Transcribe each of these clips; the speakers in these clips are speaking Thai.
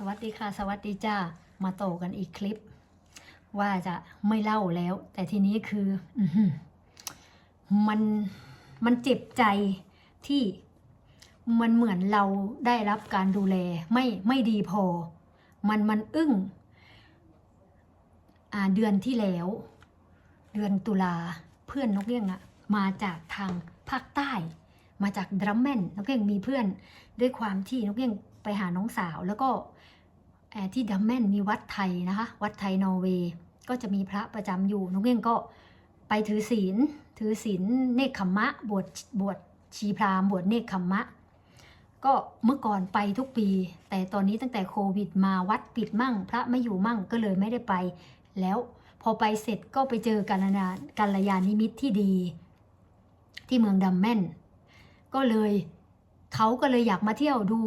สวัสดีค่ะ สวัสดีจ้ามาโตกันอีกคลิป ว่าจะไม่เล่าแล้ว แต่ทีนี้คืออมันมันเจ็บใจที่มันเหมือนเราได้รับการดูแลไม่ไม่ดีพอ มันมันอึ้งเดือนที่แล้ว เดือนตุลาเพื่อนนกเอี้ยงอะมาจากทางภาคใต้ มาจากดรัมแมนนกเอี้ยงมีเพื่อนด้วยความที่นกเอี้ยงไปหาน้องสาวแล้วก็ ที่ดัมแมนมีวัดไทยนะคะ วัดไทยนอร์เวย์ก็จะมีพระประจำอยู่นกเอี้ยงก็ไปถือศีล ถือศีลเนคขมมะ บวชบวชชีพราหมณ์บวชเนคขมมะ ก็เมื่อก่อนไปทุกปี แต่ตอนนี้ตั้งแต่โควิดมาวัดปิดมั่ง พระไม่อยู่มั่งก็เลยไม่ได้ไป แล้วพอไปเสร็จก็ไปเจอกัลยากัลยาณิมิตรที่ดี ที่เมืองดัมแมนก็เลยเขาก็เลยอยากมาเที่ยวดู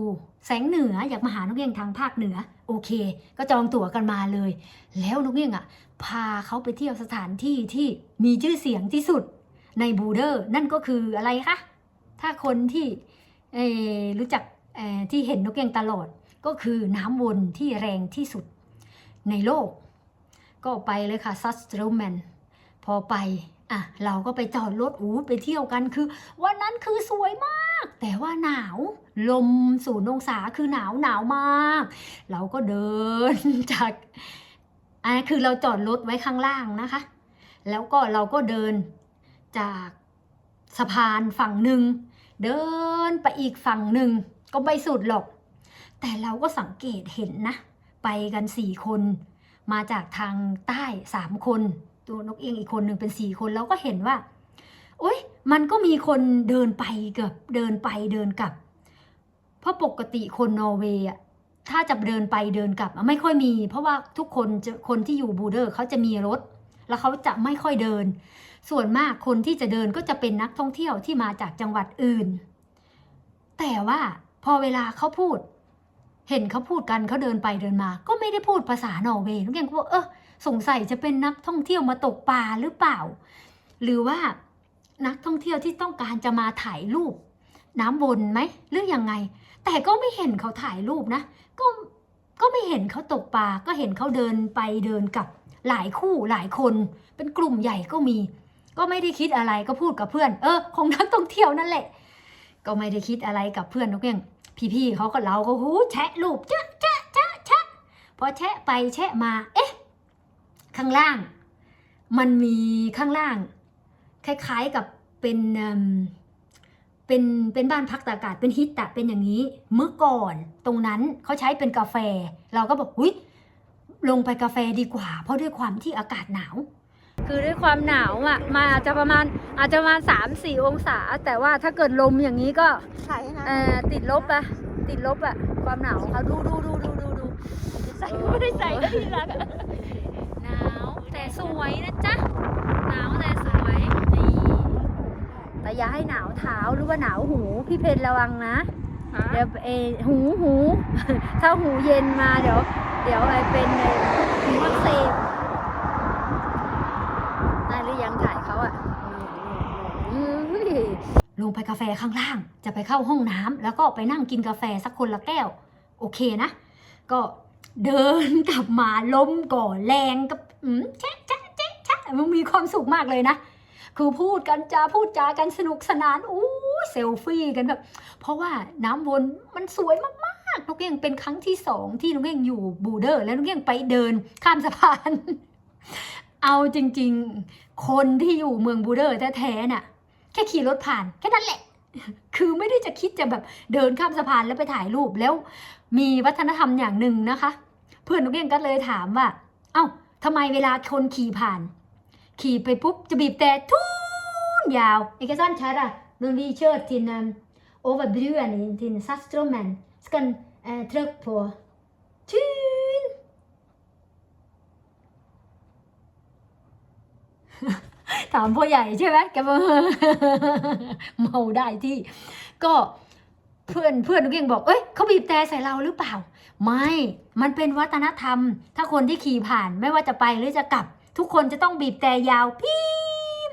แสงเหนืออยากมาหานกเอี้ยงทางภาคเหนือ โอเค ก็จองตั๋วกันมาเลย แล้วนกเอี้ยงอะ พาเขาไปเที่ยวสถานที่ที่มีชื่อเสียงที่สุดในบูเดอร์ นั่นก็คืออะไรคะ ถ้าคนที่รู้จักที่เห็นนกเอี้ยงตลอดก็คือน้ำวนที่แรงที่สุดในโลก ก็ไปเลยค่ะซัสเตรแมนพอไปอะเราก็ไปจอดรถอูไปเที่ยวกันคือ วันนั้นคือสวยมาก แต่ว่าหนาวลมศูนย์องศาคือหนาวหนาวมาก เราก็เดินจากอ่าคือเราจอดรถไว้ข้างล่างนะคะ แล้วก็เราก็เดินจากสะพานฝั่งหนึ่ง เดินไปอีกฝั่งหนึ่ง ก็ไม่สุดหรอก แต่เราก็สังเกตเห็นนะ ไปกันสี่คน มาจากทางใต้สามคน ตัวนกเอียงอีกคนหนึ่งเป็นสี่คนเราก็เห็นว่าโอ๊ยมันก็มีคนเดินไปกับเดินไปเดินกลับ เพราะปกติคนนอร์เวย์อะถ้าจะเดินไปเดินกลับไม่ค่อยมี เพราะว่าทุกคนจะคนที่อยู่บูเดอร์เขาจะมีรถ แล้วเขาจะไม่ค่อยเดิน ส่วนมากคนที่จะเดินก็จะเป็นนักท่องเที่ยวที่มาจากจังหวัดอื่น แต่ว่าพอเวลาเขาพูด เห็นเขาพูดกันเขาเดินไปเดินมา ก็ไม่ได้พูดภาษานอร์เวย์นุกยังก็บอกเออสงสัยจะเป็นนักท่องเที่ยวมาตกปลาหรือเปล่า หรือว่านักท่องเที่ยวที่ต้องการจะมาถ่ายรูปน้ำวนไหมหรือยังไง แต่ก็ไม่เห็นเขาถ่ายรูปนะ ก็ก็ไม่เห็นเขาตกปลา ก็เห็นเขาเดินไปเดินกลับหลายคู่หลายคน เป็นกลุ่มใหญ่ก็มี ก็ไม่ได้คิดอะไรก็พูดกับเพื่อน เออคงนักท่องเที่ยวนั่นแหละ ก็ไม่ได้คิดอะไรกับเพื่อนนกเอี้ยงพี่ๆเขาก็เราก็หูแชะรูปแชะแชะแชะแชะพอแชะไปแชะมา เอ๊ะ ข้างล่าง มันมีข้างล่าง คล้ายๆกับเป็น เอิ่มเป็นเป็นบ้านพักตากอากาศเป็นฮิตตะเป็นอย่างนี้ เมื่อก่อนตรงนั้นเขาใช้เป็นกาแฟ เราก็บอกอุ้ยลงไปกาแฟดีกว่า เพราะด้วยความที่อากาศหนาว คือด้วยความหนาวอะมาอาจจะประมาณอาจจะประมาณสามสี่องศา แต่ว่าถ้าเกิดลมอย่างนี้ก็ใส่นะเอ่อติดลบอะติดลบอะความหนาวของเขาดูดูดูดูดูดูใส่ไม่ได้ใส่ก็ที่รักหนาวแต่สวยนะจ๊ะหนาวแต่สวยนี่ แต่อย่าให้หนาวเท้าหรือว่าหนาวหู พี่เพนระวังนะ เดี๋ยวเออหูหูถ้าหูเย็นมาเดี๋ยว เดี๋ยวไอเป็นไอ้หูอักเสบได้หรือยังถ่ายเขาอะอุ้ยลงไปกาแฟข้างล่าง จะไปเข้าห้องน้ำแล้วก็ไปนั่งกินกาแฟสักคนละแก้ว โอเคนะ ก็เดินกลับมาล้มก่อนแรงกับอืมแชะแชะแชะแชะมันมีความสุขมากเลยนะ คือพูดกันจาพูดจากันสนุกสนานอู้เซลฟี่กันแบบเพราะว่าน้ำวนมันสวยมากๆนกเอี้ยงเป็นครั้งที่สองที่นกเอี้ยงอยู่บูเดอร์ แล้วนกเอี้ยงไปเดินข้ามสะพาน เอาจริง ๆ คนที่อยู่เมืองบูเดอร์แท้ๆน่ะแค่ขี่รถผ่านแค่นั้นแหละคือไม่ได้จะคิดจะแบบเดินข้ามสะพานแล้วไปถ่ายรูปแล้ว มีวัฒนธรรมอย่างหนึ่งนะคะ เพื่อนนกเอี้ยงก็เลยถามว่า เอ้าทำไมเวลาคนขี่ผ่าน ขี่ไปปุ๊บจะบีบแต่ทุนยาวเอกซันชัดอะนนดีเชิดทิน over bruen in till Sastrommen ska eh, tryck på tyn ถามพ่อใหญ่ใช่ไหมแกบอกเมาได้ที่ ก็เพื่อนเพื่อนนุกเองบอก เอ้ยเขาบีบแต่ใส่เราหรือเปล่า ไม่ มันเป็นวัฒนธรรม ถ้าคนที่ขี่ผ่านไม่ว่าจะไปหรือจะกลับ ทุกคนจะต้องบีบแต่ยาวพีม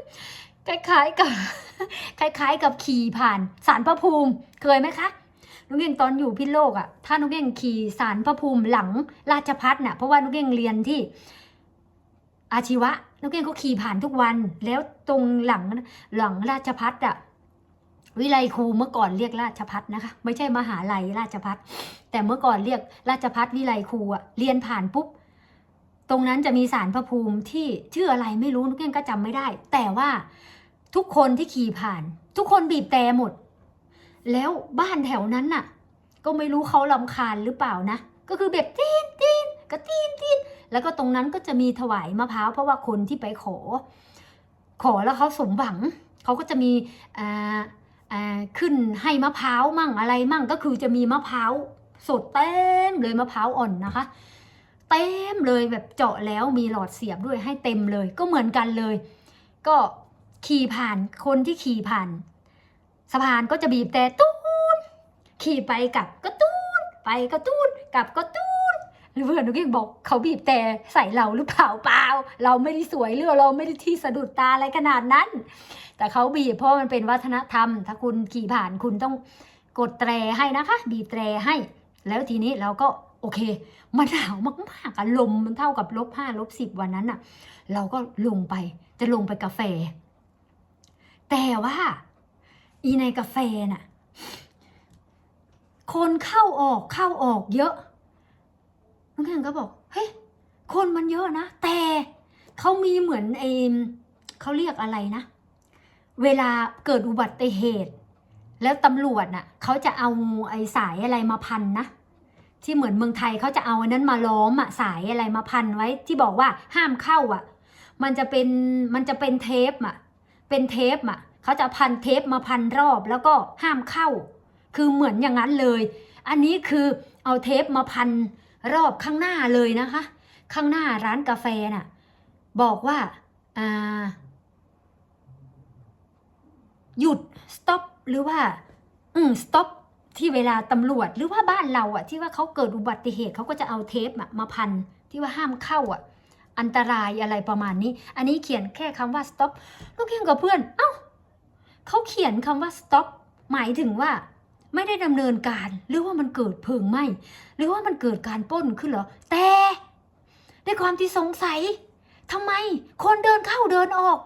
คล้ายๆกับคล้าย ๆ กับขี่ผ่านสารพระภูมิเคยไหมคะน้องเก่งตอนอยู่พิษโลกอะ่ะถ้าน้องเก่งขี่สารพระภูมิหลังราชพัฒน่ะเพราะว่าน้องเก่งเรียนที่ อาชีวะน้องเก่งก็ขี่ผ่านทุกวัน แล้วตรงหลังหลังราชพัฒอะวิไลครูเมื่อก่อนเรียกราชพัฒนะคะ ไม่ใช่มหาลัยราชพัฒแต่เมื่อก่อนเรียกราชพัฒวิไลครูอะเรียนผ่านปุ๊บ ตรงนั้นจะมีสารพระภูมิที่ชื่ออะไรไม่รู้นุกเก้งก็จำไม่ได้ แต่ว่าทุกคนที่ขี่ผ่าน ทุกคนบีบแต่หมด แล้วบ้านแถวนั้นน่ะ ก็ไม่รู้เขาลำคาญหรือเปล่านะ ก็คือแบบตีนตีนกระตีนตีนแล้วก็ตรงนั้นก็จะมีถวายมะพร้าวเพราะว่าคนที่ไปขอ ขอแล้วเขาสมหวังเขาก็จะมีอ่าอ่าขึ้นให้มะพร้าวมั่งอะไรมั่งก็คือจะมีมะพร้าวสดเต็มเลยมะพร้าวอ่อนนะคะ เต็มเลยแบบเจาะแล้วมีหลอดเสียบด้วยให้เต็มเลย ก็เหมือนกันเลย ก็ขี่ผ่านคนที่ขี่ผ่านสะพานก็จะบีบแต่ตูนขี่ไปกลับก็ตูนไปก็ตูนกลับก็ตูนเพื่อนนุกเองบอกเขาบีบแต่ใส่เราหรือเปล่าเปล่า เราไม่ได้สวยหรือเราไม่ได้ที่สะดุดตาอะไรขนาดนั้น แต่เขาบีบเพราะมันเป็นวัฒนธรรม ถ้าคุณขี่ผ่านคุณต้องกดแตรให้นะคะ บีบแตรให้ แล้วทีนี้เราก็ โอเค มันหนาวมากๆอะลมมันเท่ากับลบห้าลบสิบวันนั้นอะเราก็ลงไปจะลงไปกาแฟ แต่ว่า อีในกาแฟน่ะ คนเข้าออกเข้าออกเยอะน้องแข่งก็บอกเฮ้ยคนมันเยอะนะ แต่เขามีเหมือนเอมเขาเรียกอะไรนะ เวลาเกิดอุบัติเหตุ แล้วตำรวจน่ะเขาจะเอาไอ้สายอะไรมาพันนะ ที่เหมือนเมืองไทยเขาจะเอาอันนั้นมาล้อมอะสายอะไรมาพันไว้ ที่บอกว่าห้ามเข้าอะมันจะเป็นมันจะเป็นเทปอะเป็นเทปอะเขาจะพันเทปมาพันรอบแล้วก็ห้ามเข้า คือเหมือนอย่างนั้นเลย อันนี้คือเอาเทปมาพันรอบข้างหน้าเลยนะคะ ข้างหน้าร้านกาแฟน่ะบอกว่าอ่าหยุด stop หรือว่า อืม stop ที่เวลาตำรวจหรือว่าบ้านเราอะที่ว่าเขาเกิดอุบัติเหตุเขาก็จะเอาเทปอะมาพันที่ว่าห้ามเข้าอะอันตรายอะไรประมาณนี้ อันนี้เขียนแค่คำว่า stop ลูกเขียนกับเพื่อน เอ้าเขาเขียนคำว่า stop หมายถึงว่าไม่ได้ดำเนินการ หรือว่ามันเกิดเพลิงไหม้หรือว่ามันเกิดการป้นขึ้นเหรอ แต่ด้วยความที่สงสัยทำไมคนเดินเข้าเดินออก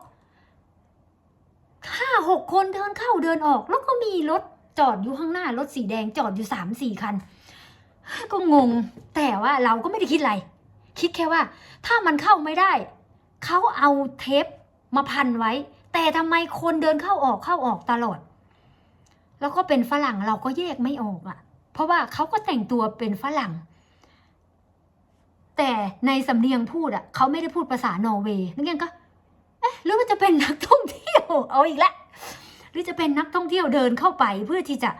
ห้าหกคนเดินเข้าเดินออก แล้วก็มีรถ จอดอยู่ข้างหน้ารถสีแดงจอดอยู่สามสี่คัน ก็งง แต่ว่าเราก็ไม่ได้คิดอะไร คิดแค่ว่า ถ้ามันเข้าไม่ได้ เขาเอาเทปมาพันไว้ แต่ทำไมคนเดินเข้าออกเข้าออกตลอด แล้วก็เป็นฝรั่งเราก็แยกไม่ออกอะ่ะ เพราะว่าเขาก็แต่งตัวเป็นฝรั่ง แต่ในสำเนียงพูดอะ่ะเขาไม่ได้พูดภาษานอร์เวย์นักเรียนก็เอ๊ะหรือว่าจะเป็นนักท่องเที่ยวเอาอีกแล้ว หรือจะเป็นนักท่องเที่ยวเดินเข้าไปเพื่อที่จะ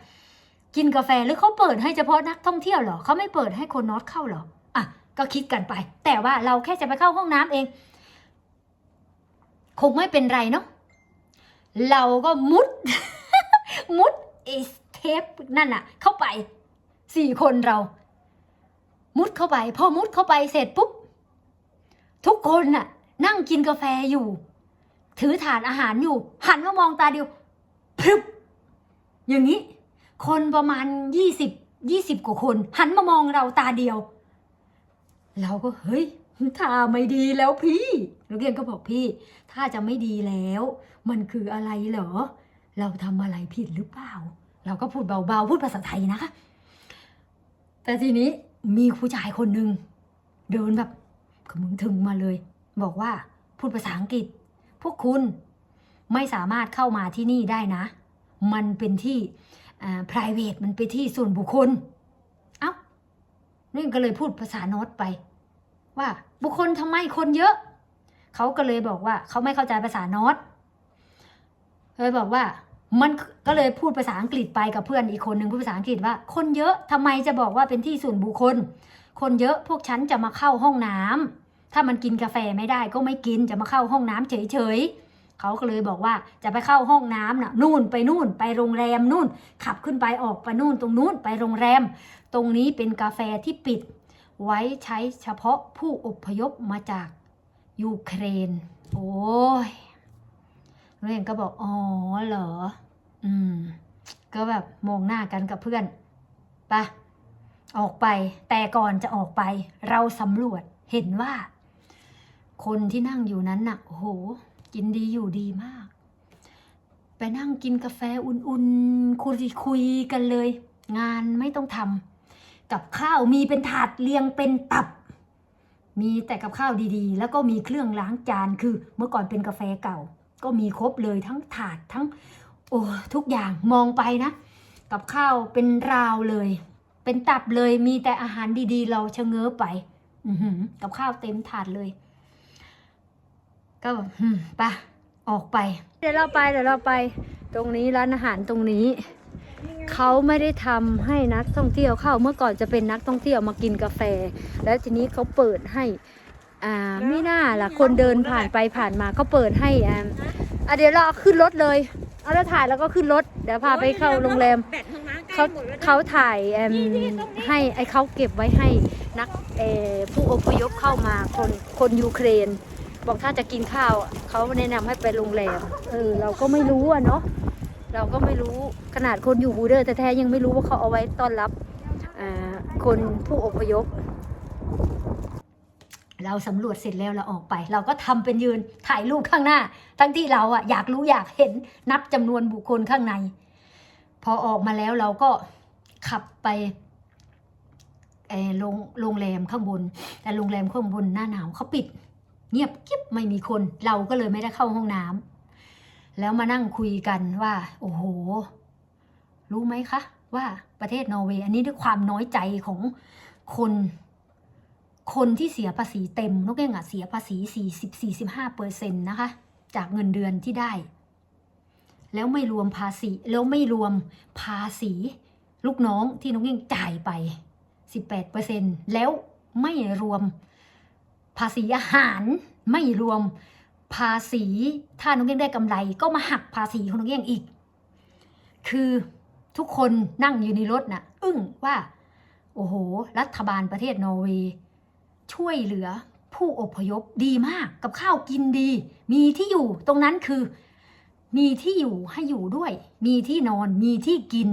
กินกาแฟหรือเขาเปิดให้เฉพาะนักท่องเที่ยวหรอเขาไม่เปิดให้คนนอตเข้าหรออะก็คิดกันไป แต่ว่าเราแค่จะไปเข้าห้องน้ำเอง คงไม่เป็นไรเนาะเราก็มุด มุดไอ้เทปนั่นอะเข้าไปสี่คนเรา มุดเข้าไป พอมุดเข้าไปเสร็จปุ๊บทุกคนน่ะ นั่งกินกาแฟอยู่ ถือถาดอาหารอยู่ หันมามองตาเดียว พรึบอย่างนี้ คนประมาณยี่สิบยี่สิบกว่าคน หันมามองเราตาเดียว เราก็เฮ้ยท่าไม่ดีแล้วพี่นักเรียนก็บอกพี่ ถ้าจะไม่ดีแล้ว มันคืออะไรเหรอ เราทำอะไรผิดหรือเปล่า เราก็พูดเบาๆ พูดภาษาไทยนะคะ แต่ทีนี้มีผู้ชายคนหนึ่งเดินแบบขมึงถึงมาเลย บอกว่าพูดภาษาอังกฤษ พวกคุณ ไม่สามารถเข้ามาที่นี่ได้นะ มันเป็นที่ private มันเป็นที่ส่วนบุคคล เอ้านี่ก็เลยพูดภาษาโน้ตไป ว่าบุคคลทำไมคนเยอะ เขาก็เลยบอกว่า เขาไม่เข้าใจภาษาโน้ตเลยบอกว่ามันก็เลยพูดภาษาอังกฤษไปกับเพื่อนอีกคนหนึ่งพูดภาษาอังกฤษว่า คนเยอะทำไมจะบอกว่าเป็นที่ส่วนบุคคล คนเยอะพวกฉันจะมาเข้าห้องน้ำถ้ามันกินกาแฟไม่ได้ก็ไม่กินจะมาเข้าห้องน้ำเฉยๆ เขาก็เลยบอกว่าจะไปเข้าห้องน้ำน่ะนู่นไปนู่น ไปโรงแรมนู่น ขับขึ้นไปออกไปนู่นตรงนู้นไปโรงแรม ตรงนี้เป็นกาแฟที่ปิด ไว้ใช้เฉพาะผู้อพยพมาจากยูเครน โอ้ยเรนก็บอกอ๋อเหรอ อืม ก็แบบมองหน้ากันกับเพื่อนปะออกไป แต่ก่อนจะออกไป เราสำรวจเห็นว่า คนที่นั่งอยู่นั้นน่ะ โอ้โห กินดีอยู่ดีมาก ไปนั่งกินกาแฟอุ่นๆ คุยคุยกันเลย งานไม่ต้องทำกับข้าวมีเป็นถาดเรียงเป็นตับ มีแต่กับข้าวดีๆ แล้วก็มีเครื่องล้างจานคือเมื่อก่อนเป็นกาแฟเก่า ก็มีครบเลยทั้งถาดทั้ง โอ้ทุกอย่างมองไปนะ กับข้าวเป็นราวเลย เป็นตับเลยมีแต่อาหารดีๆ เราชะเง้อไป อืกับข้าวเต็มถาดเลย ก็แบบไปะออกไป เดี๋ยวเราไปเดี๋ยวเราไปตรงนี้ร้านอาหารตรงนี้ เขาไม่ได้ทำให้นักท่องเที่ยวเข้าเมื่อก่อนจะเป็นนักท่องเที่ยวมากินกาแฟ แล้วทีนี้เขาเปิดให้อ่าไม่น่าล่ะคนเดินผ่านไปผ่านมาเขาเปิดให้อ่าอะเดี๋ยวเราขึ้นรถเลยเอาแล้วถ่ายแล้วก็ขึ้นรถเดี๋ยวพาไปเข้าโรงแรมเขาเขาถ่ายเอิ่มให้ไอเขาเก็บไว้ให้นักเอผู้อพยพเข้ามาคนคนยูเครน บอกถ้าจะกินข้าวเขาแนะนำให้ไปโรงแรมเออเราก็ไม่รู้อะเนาะเราก็ไม่รู้ขนาดคนอยู่บูเดอร์แต่แท้ๆยังไม่รู้ว่าเขาเอาไว้ต้อนรับคนผู้อพยพ เราสำรวจเสร็จแล้วเราออกไป เราก็ทำเป็นยืนถ่ายรูปข้างหน้า ทั้งที่เราอะอยากรู้อยากเห็นนับจำนวนบุคคลข้างใน พอออกมาแล้วเราก็ขับไปโรงโรงแรมข้างบน แต่โรงแรมข้างบนหน้าหนาวเขาปิด เงียบกิ๊บไม่มีคน เราก็เลยไม่ได้เข้าห้องน้ำแล้วมานั่งคุยกันว่า โอ้โห รู้ไหมคะ ว่าประเทศนอร์เวย์อันนี้ด้วยความน้อยใจของคน คนที่เสียภาษีเต็มนกเองอะเสียภาษี40-45เปอร์เซ็นต์นะคะ จากเงินเดือนที่ได้ แล้วไม่รวมภาษีแล้วไม่รวมภาษีลูกน้องที่น้องเองจ่ายไป 18เปอร์เซ็นต์แล้วไม่รวม ภาษีอาหารไม่รวมภาษี ถ้าน้องเองได้กำไร ก็มาหักภาษีของน้องเองอีก คือทุกคนนั่งอยู่ในรถน่ะ อึ้งว่า โอ้โห รัฐบาลประเทศนอร์เวย์ช่วยเหลือผู้อพยพดีมากกับข้าวกินดี มีที่อยู่ตรงนั้นคือ มีที่อยู่ให้อยู่ด้วย มีที่นอนมีที่กิน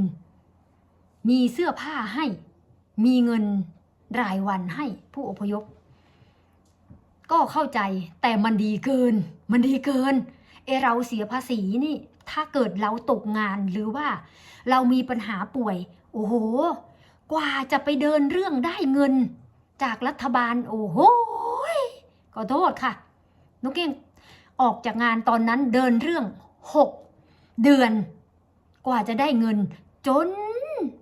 มีเสื้อผ้าให้ มีเงินรายวันให้ผู้อพยพ ก็เข้าใจแต่มันดีเกิน มันดีเกินเอเราเสียภาษีนี่ ถ้าเกิดเราตกงานหรือว่า เรามีปัญหาป่วย โอ้โห กว่าจะไปเดินเรื่องได้เงิน จากรัฐบาล โอ้โหขอโทษค่ะนกเก้งออกจากงานตอนนั้นเดินเรื่องหกเดือน กว่าจะได้เงิน จน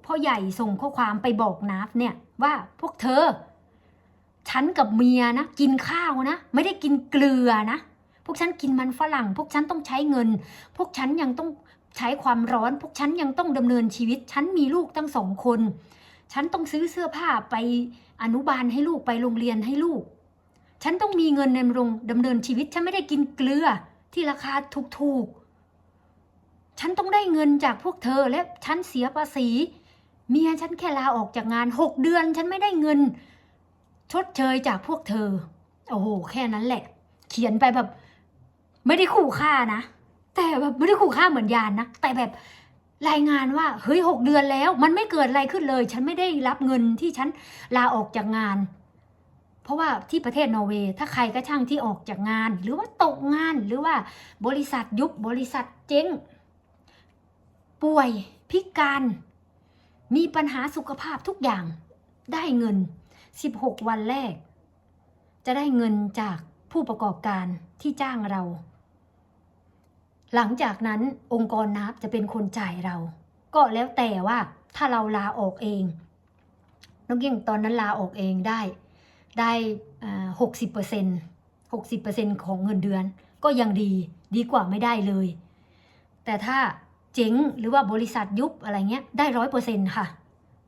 พ่อใหญ่ส่งข้อความไปบอกนาฟเนี่ยว่าพวกเธอ ฉันกับเมียนะ กินข้าวนะ ไม่ได้กินเกลือนะ พวกฉันกินมันฝรั่ง พวกฉันต้องใช้เงิน พวกฉันยังต้องใช้ความร้อน พวกฉันยังต้องดำเนินชีวิต ฉันมีลูกตั้งสองคน ฉันต้องซื้อเสื้อผ้าไปอนุบาลให้ลูกไปโรงเรียนให้ลูก ฉันต้องมีเงินดำรงดำเนินชีวิต ฉันไม่ได้กินเกลือที่ราคาถูกๆ ฉันต้องได้เงินจากพวกเธอและฉันเสียภาษี เมียฉันแค่ลาออกจากงานหกเดือน ฉันไม่ได้เงิน ชดเชยจากพวกเธอ โอ้โห แค่นั้นแหละ เขียนไปแบบ ไม่ได้ขู่ฆ่านะ แต่แบบไม่ได้ขู่ฆ่าเหมือนยานนะ แต่แบบรายงานว่า เฮ้ยหกเดือนแล้ว มันไม่เกิดอะไรขึ้นเลย ฉันไม่ได้รับเงินที่ฉันลาออกจากงาน เพราะว่าที่ประเทศนอร์เวย์ถ้าใครก็ช่างที่ออกจากงาน หรือว่าตกงานหรือว่าบริษัทยุบบริษัทเจ๊ง ป่วยพิการ มีปัญหาสุขภาพทุกอย่างได้เงิน 16 วันแรก จะได้เงินจากผู้ประกอบการที่จ้างเรา หลังจากนั้นองค์กรนับจะเป็นคนจ่ายเรา ก็แล้วแต่ว่าถ้าเราลาออกเองน้องเก่งตอนนั้นลาออกเองได้ได้หกสิบเปอร์เซ็นต์หกสิบเปอร์เซ็นต์ของเงินเดือน ก็ยังดีดีกว่าไม่ได้เลย แต่ถ้าเจ๊งหรือว่าบริษัทยุบอะไรเงี้ยได้ร้อยเปอร์เซ็นต์ค่ะ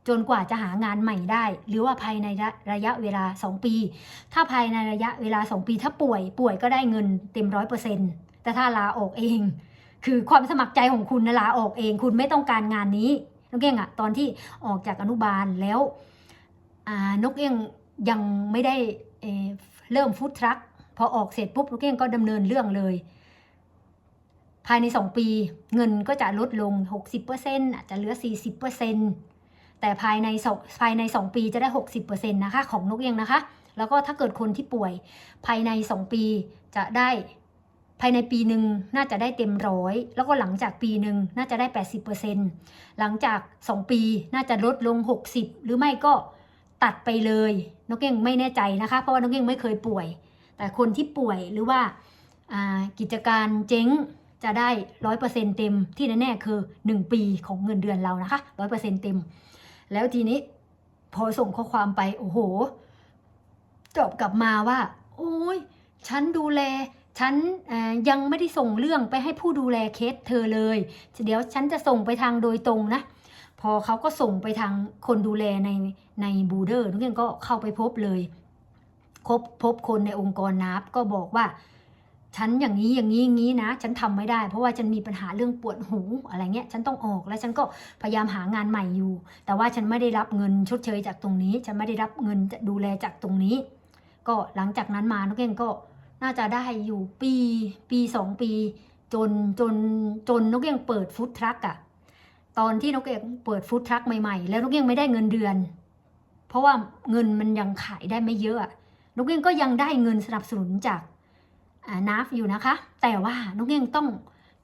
จนกว่าจะหางานใหม่ได้ หรือว่าภายในระยะเวลา 2 ปี ถ้าภายในระยะเวลา 2 ปี ถ้าป่วยป่วยก็ได้เงินเต็มร้อยเปอร์เซ็นต์แต่ถ้าลาออกเอง คือความสมัครใจของคุณนะลาออกเอง คุณไม่ต้องการงานนี้นกเอี้ยงอะตอนที่ออกจากอนุบาลแล้วนกเอี้ยงยังไม่ได้เเริ่มฟู้ดทรัคพอออกเสร็จปุ๊บนกเอี้ยงก็ดำเนินเรื่องเลยภายใน 2 ปีเงินก็จะลดลง 60%อาจจะเหลือ 40% แต่ภายในสองภายใน 2 ปีจะได้ 60%นะคะของนกเอี้ยงนะคะ แล้วก็ถ้าเกิดคนที่ป่วยภายใน 2 ปีจะได้ภายในปีหนึ่งน่าจะได้เต็มร้อยแล้วก็หลังจากปีหนึ่งน่าจะได้ 80%หลังจาก 2 ปีน่าจะลดลง 60 หรือไม่ก็ตัดไปเลยนกเอี้ยงไม่แน่ใจนะคะ เพราะว่านกเอี้ยงไม่เคยป่วย แต่คนที่ป่วยหรือว่ากิจการเจ๊งจะได้ร้อยเปอร์เซ็นเต็มที่แน่ๆคือ 1 ปีของเงินเดือนเรานะคะร้อยเปอร์เซ็นเต็ม แล้วทีนี้พอส่งข้อความไปโอ้โหตอบกลับมาว่า โอ้ยฉันดูแล ฉันยังไม่ได้ส่งเรื่องไปให้ผู้ดูแลเคสเธอเลย เดี๋ยวฉันจะส่งไปทางโดยตรงนะ พอเขาก็ส่งไปทางคนดูแลในในบูเดอร์นักเรียนก็เข้าไปพบเลยคบพบคนในองค์กรนับก็บอกว่า ฉันอย่างนี้อย่างนี้อย่างนี้นะ ฉันทำไม่ได้ เพราะว่าฉันมีปัญหาเรื่องปวดหูอะไรเงี้ย ฉันต้องออกแล้วฉันก็พยายามหางานใหม่อยู่ แต่ว่าฉันไม่ได้รับเงินชดเชยจากตรงนี้ ฉันไม่ได้รับเงินดูแลจากตรงนี้ ก็หลังจากนั้นมานกเรียก็น่าจะได้อยู่ปีปีสองปี จนจนจนนกเอี้ยงเปิดฟู้ดทรัคอะตอนที่นกเอี้ยงเปิดฟู้ดทรัคใหม่ๆ แล้วนกเอี้ยงไม่ได้เงินเดือน เพราะว่าเงินมันยังขายได้ไม่เยอะนกเอี้ยงก็ยังได้เงินสนับสนุนจาก นาฟอยู่นะคะ แต่ว่านกเอี้ยงต้อง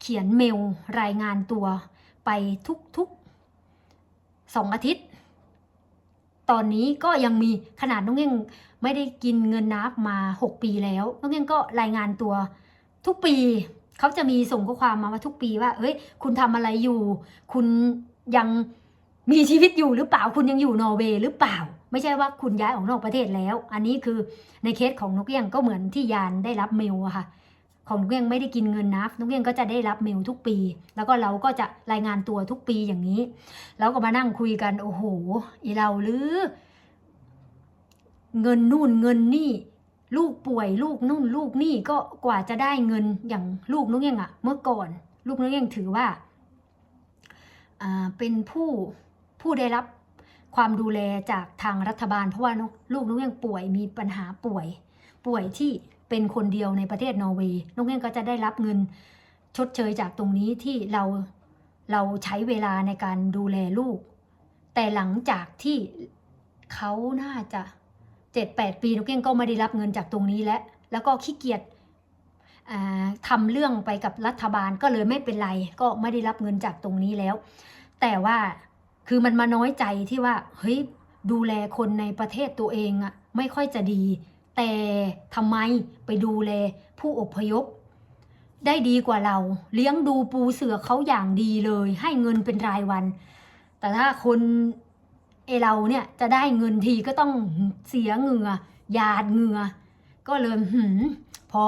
เขียนเมลรายงานตัวไปทุกๆสองอาทิตย์ ตอนนี้ก็ยังมีขนาดนกเอี้ยงไม่ได้กินเงินนับมา 6 ปีแล้วนกเอี้ยงก็รายงานตัวทุกปีเขาจะมีส่งข้อความมาว่าทุกปีว่า เอ้ย คุณทำอะไรอยู่ คุณยังมีชีวิตอยู่หรือเปล่า คุณยังอยู่นอร์เวย์หรือเปล่า ไม่ใช่ว่าคุณย้ายออกนอกประเทศแล้ว อันนี้คือในเคสของนกเอี้ยงก็เหมือนที่ยานได้รับเมลอะค่ะ ของนกเอี้ยงไม่ได้กินเงินนะนกเอี้ยงก็จะได้รับเมลทุกปี แล้วก็เราก็จะรายงานตัวทุกปีอย่างนี้ แล้วก็มานั่งคุยกันโอ้โหอีเราหรือ เงินนู่นเงินนี่ลูกป่วยลูกนู่นลูกนี่ก็กว่าจะได้เงินอย่างลูกนุกเองอะเมื่อก่อน ลูกนุกเองถือว่าเป็นผู้ผู้ได้รับ ความดูแลจากทางรัฐบาล เพราะว่านุลูกนุกเองป่วยมีปัญหาป่วย ป่วยที่เป็นคนเดียวในประเทศนอร์เวย์นุกเองก็จะได้รับเงินชดเชยจากตรงนี้ที่เราเราใช้เวลาในการดูแลลูก แต่หลังจากที่เขาน่าจะเจ็ดแปดปีนกเก้งก็ไม่ได้รับเงินจากตรงนี้แล้วแล้วก็ขี้เกียจอ่าทำเรื่องไปกับรัฐบาลก็เลยไม่เป็นไร ก็ไม่ได้รับเงินจากตรงนี้แล้ว แต่ว่า คือมันมาน้อยใจที่ว่า เฮ้ย ดูแลคนในประเทศตัวเองอะไม่ค่อยจะดี แต่ทำไมไปดูแลผู้อพยพ ได้ดีกว่าเรา เลี้ยงดูปูเสือเขาอย่างดีเลย ให้เงินเป็นรายวัน แต่ถ้าคนเอเราเนี่ยจะได้เงินทีก็ต้องเสียเหงื่อหยาดเหงื่อก็เลยหืมพอ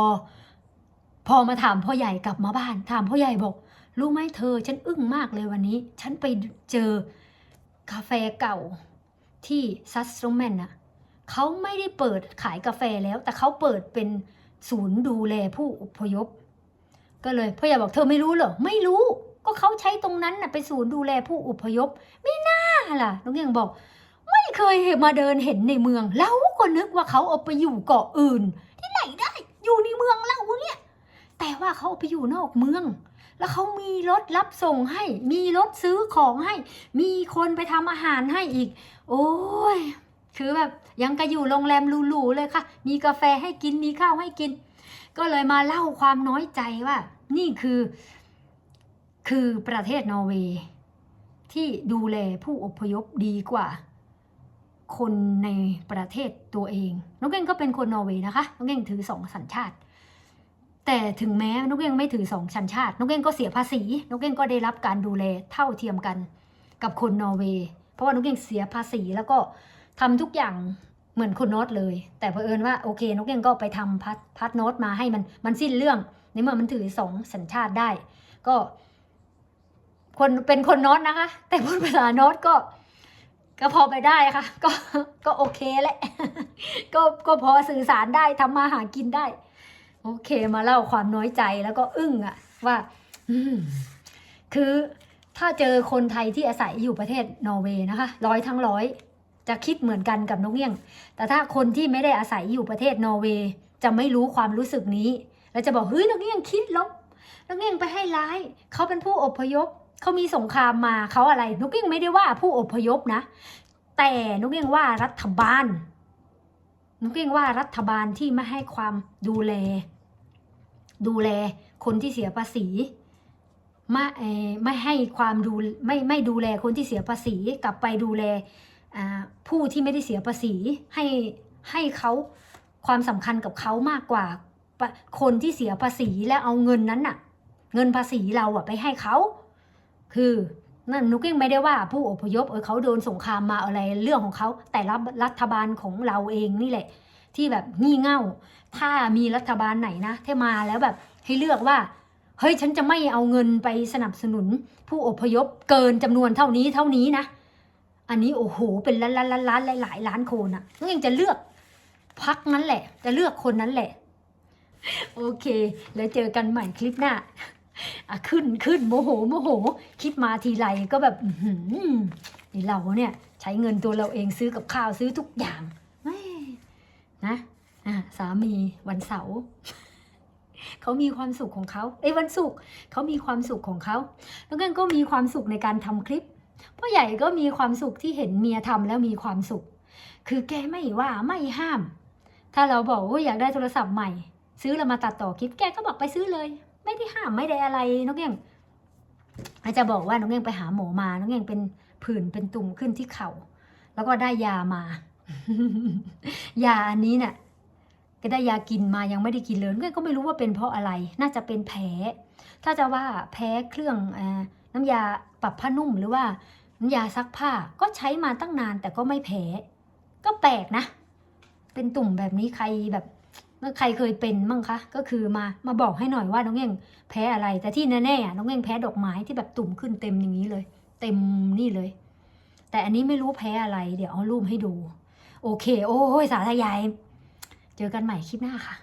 พอมาถามพ่อใหญ่กลับมาบ้าน ถามพ่อใหญ่บอก รู้ไหมเธอ ฉันอึ้งมากเลยวันนี้ ฉันไปเจอ กาแฟเก่าที่ซัสโตรแมนอะเขาไม่ได้เปิดขายกาแฟแล้ว แต่เขาเปิดเป็นศูนย์ดูแลผู้อพยพ ก็เลยพ่อใหญ่บอกเธอไม่รู้เหรอ ไม่รู้ ก็เขาใช้ตรงนั้นน่ะไปศูนย์ดูแลผู้อพยพ ไม่น่าล่ะน้องเอียงบอก ไม่เคยเห็นมาเดินเห็นในเมืองเราก็นึกว่าเขาเอาไปอยู่เกาะอื่น ที่ไหนได้ อยู่ในเมืองเราเนี่ย แต่ว่าเขาเอาไปอยู่นอกเมือง แล้วเขามีรถรับส่งให้ มีรถซื้อของให้ มีคนไปทำอาหารให้อีก โอ้ย คือแบบยังกะอยู่โรงแรมหรูๆเลยค่ะ มีกาแฟให้กิน มีข้าวให้กิน ก็เลยมาเล่าความน้อยใจว่า นี่คือ คือประเทศนอร์เวย์ที่ดูแลผู้อพยพดีกว่า คนในประเทศตัวเอง น้องเก้งก็เป็นคนนอร์เวย์นะคะ น้องเก้งถือสองสัญชาติ แต่ถึงแม้น้องเก้งไม่ถือสองสัญชาติน้องเก้งก็เสียภาษีน้องเก้งก็ได้รับการดูแลเท่าเทียมกันกับคนนอร์เวย์ เพราะว่าน้องเก้งเสียภาษีแล้วก็ทำทุกอย่างเหมือนคนน้ตเลย แต่เผอิญว่าโอเคน้องเก้งก็ไปทำพัดพัดน้ตมาให้มันมันสิ้นเรื่องในเมื่อมันถือสองสัญชาติได้ ก็ คนเป็นคนน้ตนะคะ แต่พูดภาษาน้ตก็ ก็พอไปได้ค่ะ ก็ก็โอเคแหละก็ก็พอสื่อสารได้ทำมาหากินได้ โอเคมาเล่าความน้อยใจแล้วก็อึ้งอะว่าคือถ้าเจอคนไทยที่อาศัยอยู่ประเทศนอร์เวย์นะคะร้อยทั้งร้อยจะคิดเหมือนกันกับนกเอี้ยง แต่ถ้าคนที่ไม่ได้อาศัยอยู่ประเทศนอร์เวย์จะไม่รู้ความรู้สึกนี้ แล้วจะบอกเฮ้ยนกเอี้ยงคิดลบนกเอี้ยงไปให้ร้าย เขาเป็นผู้อพยพเขามีสงครามมาเขาอะไรนกเอี้ยงไม่ได้ว่าผู้อพยพนะ แต่นกเอี้ยงว่ารัฐบาลนกเอี้ยงว่ารัฐบาลที่ไม่ให้ความดูแล ดูแลคนที่เสียภาษีไม่ไม่ให้ความดูไม่ไม่ดูแลคนที่เสียภาษีกลับไปดูแลผู้ที่ไม่ได้เสียภาษีให้ให้เขาความสำคัญกับเขามากกว่าคนที่เสียภาษีแล้วเอาเงินนั้นน่ะ เงินภาษีเราอะไปให้เขา คือนั่นนุกยังไม่ได้ว่าผู้อพยพเออเขาโดนสงครามมาอะไรเรื่องของเขาแต่รัฐรัฐบาลของเราเองนี่แหละ ที่แบบงี่เง่า ถ้ามีรัฐบาลไหนนะที่มาแล้วแบบให้เลือกว่าเฮ้ยฉันจะไม่เอาเงินไปสนับสนุน ผู้อพยพเกินจำนวนเท่านี้เท่านี้นะ อันนี้โอ้โหเป็นล้านล้านล้านล้านหลายล้านคนอะนุกยังจะเลือกพักนั้นแหละ จะเลือกคนนั้นแหละ โอเค แล้วเจอกันใหม่คลิปหน้าอะขึ้นขึ้นโมโหโมโหคลิปมาทีไรก็แบบอื้อหือนี่เราเนี่ย ใช้เงินตัวเราเองซื้อกับข้าวซื้อทุกอย่าง นะสามีวันเสาร์เขามีความสุขของเขาเอ้วันศุกร์เขามีความสุขของเขาแล้วกันก็มีความสุขในการทำคลิปพ่อใหญ่ก็มีความสุขที่เห็นเมียทำแล้วมีความสุข คือแกไม่ว่าไม่ห้าม ถ้าเราบอกว่าอยากได้โทรศัพท์ใหม่ ซื้อแล้วมาตัดต่อคลิปแกก็บอกไปซื้อเลย ไม่ได้ห้ามไม่ได้อะไรน้องเงอาจจะบอกว่าน้องเก่งไปหาหมอมาน้องเก่งเป็นผื่นเป็นตุ่มขึ้นที่เข่าแล้วก็ได้ยามา ยาอันนี้เนี่ยก็ได้ยากินมายังไม่ได้กินเลยน้องก็ไม่รู้ว่าเป็นเพราะอะไร น่าจะเป็นแผล ถ้าจะว่าแพ้เครื่องอน้ำยาปรับผ้านุ่มหรือว่าน้ำยาซักผ้าก็ใช้มาตั้งนานแต่ก็ไม่แพ้ ก็แปลกนะ เป็นตุ่มแบบนี้ใครแบบเมื่อใครเคยเป็นมั่งคะ ก็คือมามาบอกให้หน่อยว่าน้องเง่งแพ้อะไร แต่ที่แน่ๆอะน้องเง่งแพ้ดอกไม้ที่แบบตุ่มขึ้นเต็มอย่างนี้เลย เต็มนี่เลย แต่อันนี้ไม่รู้แพ้อะไร เดี๋ยวเอารูปให้ดู โอเค โอ้ยสาธยาย เจอกันใหม่คลิปหน้าค่ะ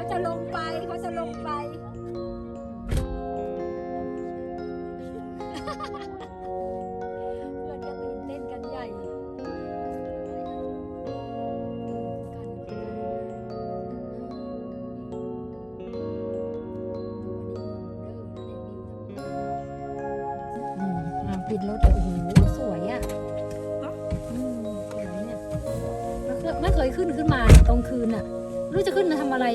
เขาจะลงไปเขาจะลงไป เพื่อนก็ตื่นเต้นกันใหญ่ปิดรถ รู้จะขึ้นมาทำอะไร